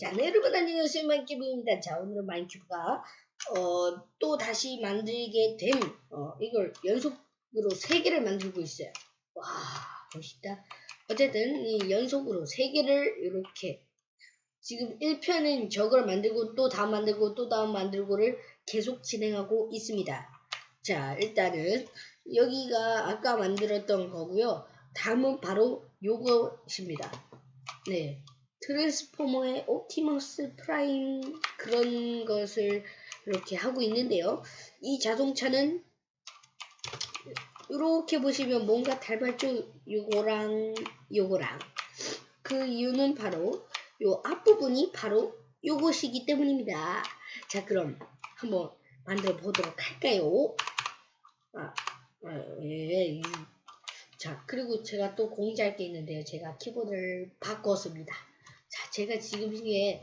자, 네, 여러분 안녕하세요. 마인큐브입니다. 자, 오늘은 마인큐브가 어, 또 다시 만들게 된 어, 이걸 연속으로 세 개를 만들고 있어요. 와, 멋있다. 어쨌든 이 연속으로 세 개를 이렇게 지금 1편은 저걸 만들고 또 다음 만들고 또 다음 만들고를 계속 진행하고 있습니다. 자, 일단은 여기가 아까 만들었던 거고요. 다음은 바로 요것입니다. 네. 트랜스포머의 옵티머스 프라임 그런 것을 이렇게 하고 있는데요. 이 자동차는 이렇게 보시면 뭔가 닮았죠? 요거랑 요거랑 그 이유는 바로 요 앞부분이 바로 요것이기 때문입니다. 자 그럼 한번 만들어 보도록 할까요? 아, 아 예, 예. 자 그리고 제가 또 공지할 게 있는데요. 제가 키보드를 바꿨습니다. 자, 제가 지금 이게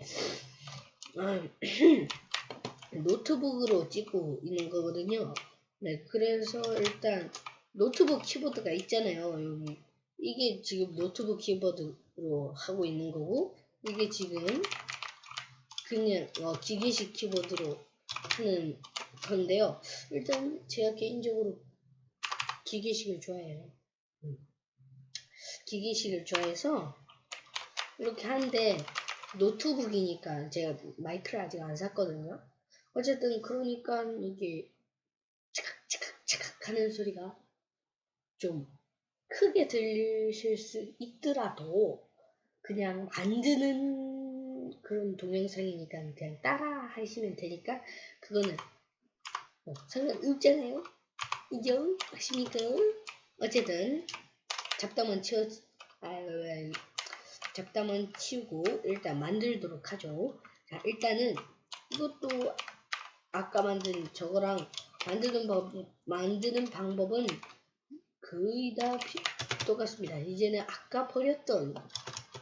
어, 노트북으로 찍고 있는 거거든요. 네, 그래서 일단 노트북 키보드가 있잖아요. 여기 이게 지금 노트북 키보드로 하고 있는 거고 이게 지금 그냥 어, 기계식 키보드로 하는 건데요. 일단 제가 개인적으로 기계식을 좋아해요. 음. 기계식을 좋아해서 이렇게 하는데 노트북이니까 제가 마이크를 아직 안 샀거든요. 어쨌든 그러니까 이게 치각치각치각 하는 소리가 좀 크게 들리실 수 있더라도 그냥 만드는 그런 동영상이니까 그냥 따라 하시면 되니까 그거는 뭐 상관없잖아요. 이죠? 아십니까? 어쨌든 잡담은 치워 아유 잡담은 치우고 일단 만들도록 하죠. 자, 일단은 이것도 아까 만든 저거랑 만드는 법, 만드는 방법은 거의 다 피, 똑같습니다. 이제는 아까 버렸던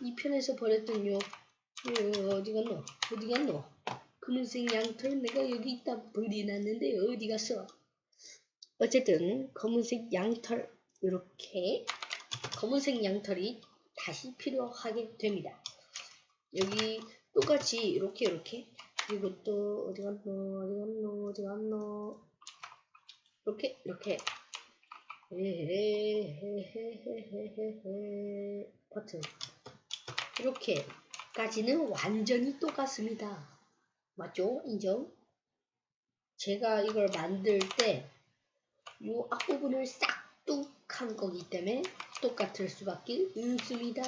이 편에서 버렸던 요, 요 어디 갔노? 어디 갔노? 검은색 양털 내가 여기 있다 버리놨는데 어디 갔어? 어쨌든 검은색 양털 이렇게 검은색 양털이 다시 필요하게 됩니다. 여기 똑같이 이렇게 이렇게 그리고 또 어디 갔노 어디 갔노 어디 갔노 이렇게 이렇게 에헤헤헤헤헤헤 버튼 이렇게까지는 완전히 똑같습니다. 맞죠? 인정? 제가 이걸 만들 때 이 앞부분을 싹둑한 거기 때문에 똑같을 수밖에 없습니다.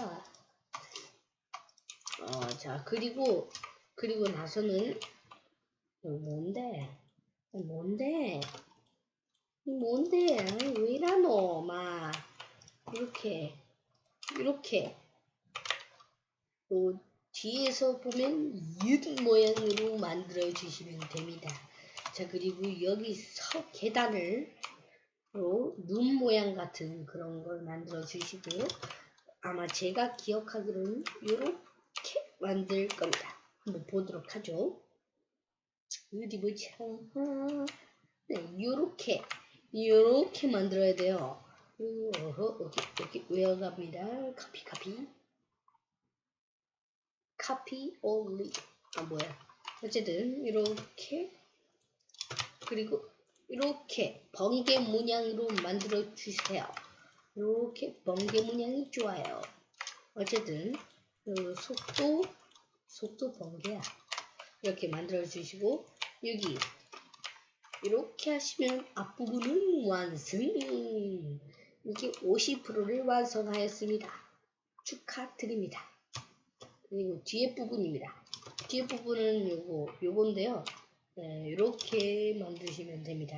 어, 자, 그리고, 그리고 나서는, 뭔데? 뭔데? 뭔데? 왜 이러노? 막, 이렇게, 이렇게. 또, 뒤에서 보면 윷 모양으로 만들어 주시면 됩니다. 자, 그리고 여기서 계단을 눈 모양 같은 그런 걸 만들어 주시고요. 아마 제가 기억하기로는 이렇게 만들 겁니다. 한번 보도록 하죠. 어디 보자. 네, 이렇게 이렇게 만들어야 돼요. 어허, 여기, 여기 외워갑니다. 카피, 카피. 카피 올리. 아, 뭐야. 어쨌든, 이렇게. 그리고 이렇게 번개 문양으로 만들어 주세요. 이렇게 번개 문양이 좋아요. 어쨌든 그 속도 속도 번개야. 이렇게 만들어 주시고 여기 이렇게 하시면 앞부분은 완성. 이게 50%를 완성하였습니다. 축하드립니다. 그리고 뒤에 부분입니다. 뒤에 부분은 요거 요건데요. 네, 이렇게 만드시면 됩니다.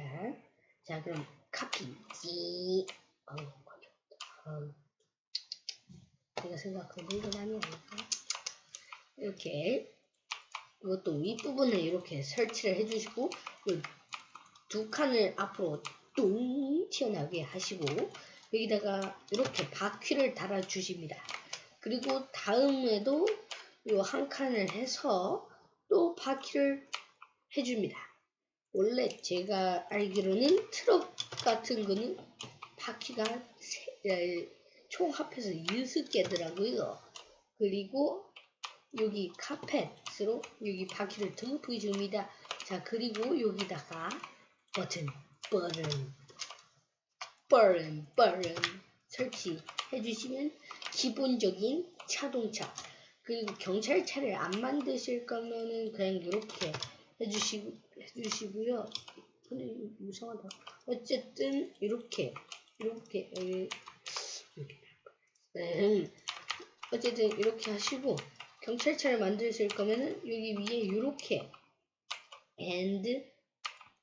자, 그럼 카피. 찌. 어, 어, 제가 생각한 이건 아니야. 이렇게 이것도 윗부분에 이렇게 설치를 해주시고 두 칸을 앞으로 뚱 튀어나오게 하시고 여기다가 이렇게 바퀴를 달아 주십니다. 그리고 다음에도 이 한 칸을 해서 또 바퀴를 해줍니다. 원래 제가 알기로는 트럭 같은 거는 바퀴가 세, 총 합해서 6개더라고요. 그리고 여기 카펫으로 여기 바퀴를 듬뿍 줍니다. 자 그리고 여기다가 버튼 버튼 버튼 버튼 설치해 주시면 기본적인 자동차 그리고 경찰차를 안 만드실 거면은 그냥 이렇게 해주시고 해주시고요. 근데 이거 이상하다. 어쨌든 이렇게 이렇게 에, 이렇게 음, 어쨌든 이렇게 하시고 경찰차를 만드실 거면은 여기 위에 이렇게 and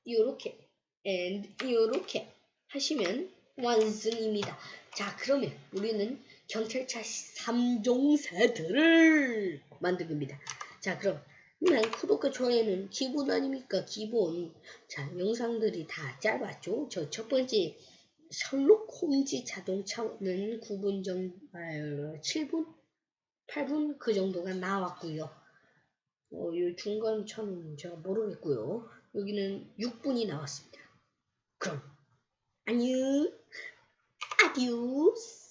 요렇게 and 요렇게 하시면 완성입니다. 자 그러면 우리는 경찰차 3종 세트를 만듭니다. 자 그럼 그냥 구독과 좋아요는 기본 아닙니까? 기본. 자 영상들이 다 짧았죠? 저 첫 번째 셜록 홈즈 자동차는 9분 정도, 아, 7분? 8분 그 정도가 나왔고요. 어, 이 중간 차는 제가 모르겠고요. 여기는 6분이 나왔습니다. 그럼 안녕, 아디오스.